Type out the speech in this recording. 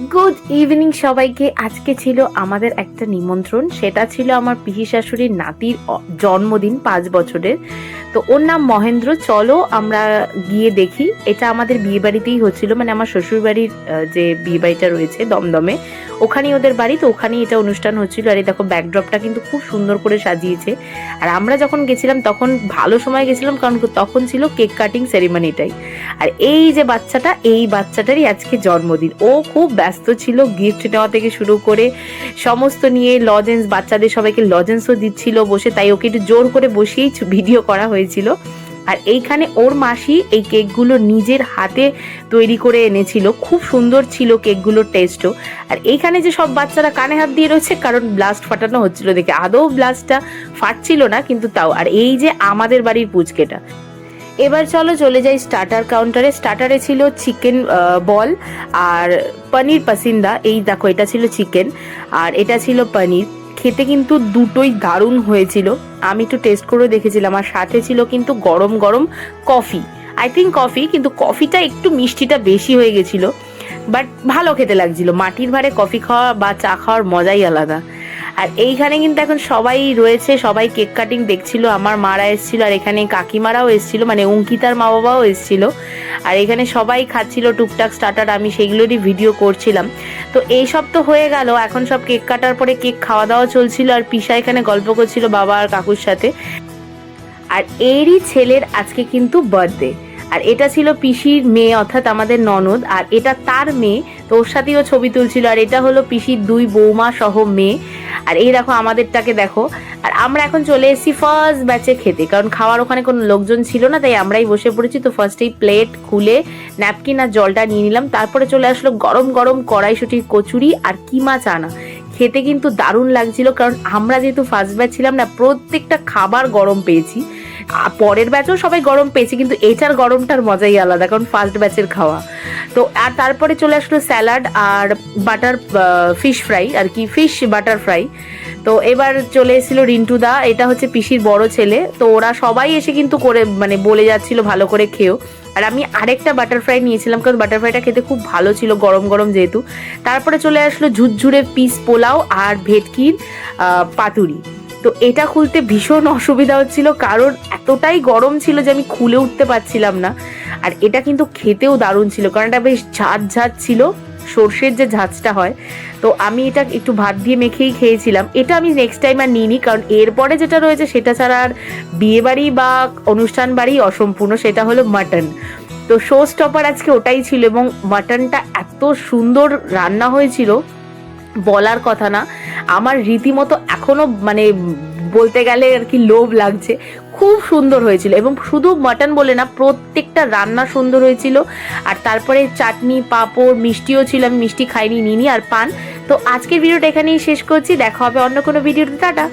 Good evening সবাইকে। আজকে ছিল আমাদের একটা নিমন্ত্রণ। সেটা ছিল আমার পিসি শাশুড়ির নাতির জন্মদিন পাঁচ বছরের। তো ওর নাম মহেন্দ্র। চলো আমরা গিয়ে দেখি। এটা আমাদের বিয়ে বাড়িতেই হচ্ছিল। মানে আমার শ্বশুর বাড়ির যে বিয়ে বাড়িটা রয়েছে দমদমে, ওখানেই ওদের বাড়ি। তো ওখানেই এটা অনুষ্ঠান হচ্ছিল। আর এই দেখো ব্যাকড্রপটা কিন্তু খুব সুন্দর করে সাজিয়েছে। আর আমরা যখন গেছিলাম, তখন ভালো সময় গেছিলাম। কারণ তখন ছিল কেক কাটিং সেরিমনিটাই আর এই যে বাচ্চাটা, এই বাচ্চাটারই আজকে জন্মদিন। ও খুব ব্যস্ত ছিল গিফট নেওয়া থেকে শুরু করে সমস্ত নিয়ে লজেন্স বাচ্চাদের সবাইকে লজেন্সও দিচ্ছিল বসে, তাই ওকে একটু জোর করে বসিয়েই ভিডিও করা হয়েছিল। আর এইখানে ওর মাসি এই কেকগুলো নিজের হাতে তৈরি করে এনেছিল। খুব সুন্দর ছিল কেকগুলোর টেস্টও আর এইখানে যে সব বাচ্চারা কানে হাত দিয়ে রয়েছে, কারণ ব্লাস্ট ফাটানো হচ্ছিল দেখে। আদৌ ব্লাস্টটা ফাটছিল না, কিন্তু তাও। আর এই যে আমাদের বাড়ির পুচকেটা। এবার চলো চলে যাই স্টার্টার কাউন্টারে স্টার্টারে ছিল চিকেন বল আর পনির পাসিন্দা এই দেখো, এটা ছিল চিকেন আর এটা ছিল পনির খেতে কিন্তু দুটোই দারুণ হয়েছিল। আমি একটু টেস্ট করে দেখেছিলাম। আর সাথে ছিল কিন্তু গরম গরম কফি আই থিঙ্ক কফি কিন্তু কফিটা একটু মিষ্টিটা বেশি হয়ে গেছিল। বাট ভালো খেতে লাগছিল। মাটির ভারে কফি খাওয়া বা চা খাওয়ার মজাই আলাদা। আর এইখানে কিন্তু এখন সবাই রয়েছে, সবাই কেক কাটিং দেখছিল, আমার মারা এসেছিল আর এখানে কাকিমারাও এসেছিল মানে অঙ্কিতার মা বাবাও এসেছিল। আর এখানে সবাই খাচ্ছিল, টুকটাক স্টার্টার আমি সেগুলোরই ভিডিও করছিলাম। তো এই সব তো হয়ে গেল, এখন সব কেক কাটার পরে কেক খাওয়া দাওয়া চলছিল আর পিসা এখানে গল্প করছিল বাবা আর কাকুর সাথে। আর এরই ছেলের আজকে কিন্তু বার্থডে আর এটা ছিল পিসির মেয়ে, অর্থাৎ আমাদের ননদ, আর এটা তার মেয়ে, তো ওর সাথেও ছবি তুলছিল। আর এটা হলো পিসির দুই বৌমা সহ মেয়ে। আর এই দেখো আমাদেরটাকে দেখো। আর আমরা এখন চলে এসেছি ফার্স্ট ব্যাচে খেতে, কারণ খাওয়ার ওখানে কোনো লোকজন ছিল না, তাই আমরাই বসে পড়েছি। তো ফার্স্টেই প্লেট খুলে ন্যাপকিন আর জলটা নিয়ে নিলাম। তারপরে চলে আসলো গরম গরম কড়াইশুটির কচুরি আর কিমা চানা। খেতে কিন্তু দারুণ লাগছিল, কারণ আমরা যেহেতু ফার্স্ট ব্যাচ ছিলাম না, প্রত্যেকটা খাবার গরম পেয়েছি। পরের ব্যাচও সবাই গরম পেয়েছি, কিন্তু এটার গরমটার মজাই আলাদা, কারণ ফার্স্ট ব্যাচের খাওয়া। তো, আর তারপরে চলে আসলো স্যালাড আর বাটার ফিশ ফ্রাই, আর কি, ফিশ বাটার ফ্রাই। তো, এবার চলে এসেছিল রিন্টু দা এটা হচ্ছে পিসির বড় ছেলে। তো, ওরা সবাই এসে কিন্তু করে মানে বলে যাচ্ছিল ভালো করে খেও আর আমি আরেকটা বাটার ফ্রাই নিয়েছিলাম, কারণ বাটার ফ্রাইটা খেতে খুব ভালো ছিল, গরম গরম যেহেতু। তারপরে চলে আসলো ঝুরঝুরে পিস পোলাও আর ভেটকির পাতুরি। তো, এটা খুলতে ভীষণ অসুবিধা হচ্ছিল, কারণ এতটাই গরম ছিল যে আমি খুলে উঠতে পারছিলাম না। আর এটা কিন্তু খেতেও দারুণ ছিল, কারণ এটা বেশ ঝাঁঝ ঝাঁঝ ছিল, সর্ষের যে ঝাঁঝটা হয়। তো আমি এটা একটু ভাত দিয়ে মেখেই খেয়েছিলাম। এটা আমি নেক্সট টাইম আর নিইনি, কারণ এরপরে যেটা রয়েছে সেটা ছাড়া আর বিয়েবাড়ি বা অনুষ্ঠান বাড়ি অসম্পূর্ণ, সেটা হলো মাটন তো শো স্টপার আজকে ওটাই ছিল এবং মাটনটা এত সুন্দর রান্না হয়েছিল, বলার কথা না। আমার রীতিমতো এখনও মানে বলতে গেলে আর কি লোভ লাগছে। খুব সুন্দর হয়েছিল এবং শুধু মাটন বলে না, প্রত্যেকটা রান্না সুন্দর হয়েছিল। আর তারপরে চাটনি, পাঁপড়, মিষ্টিও ছিল, আমি মিষ্টি খাইনি নিনি আর পান। তো আজকের ভিডিওটা এখানেই শেষ করছি, দেখা হবে অন্য কোনো ভিডিওতে, টাটা।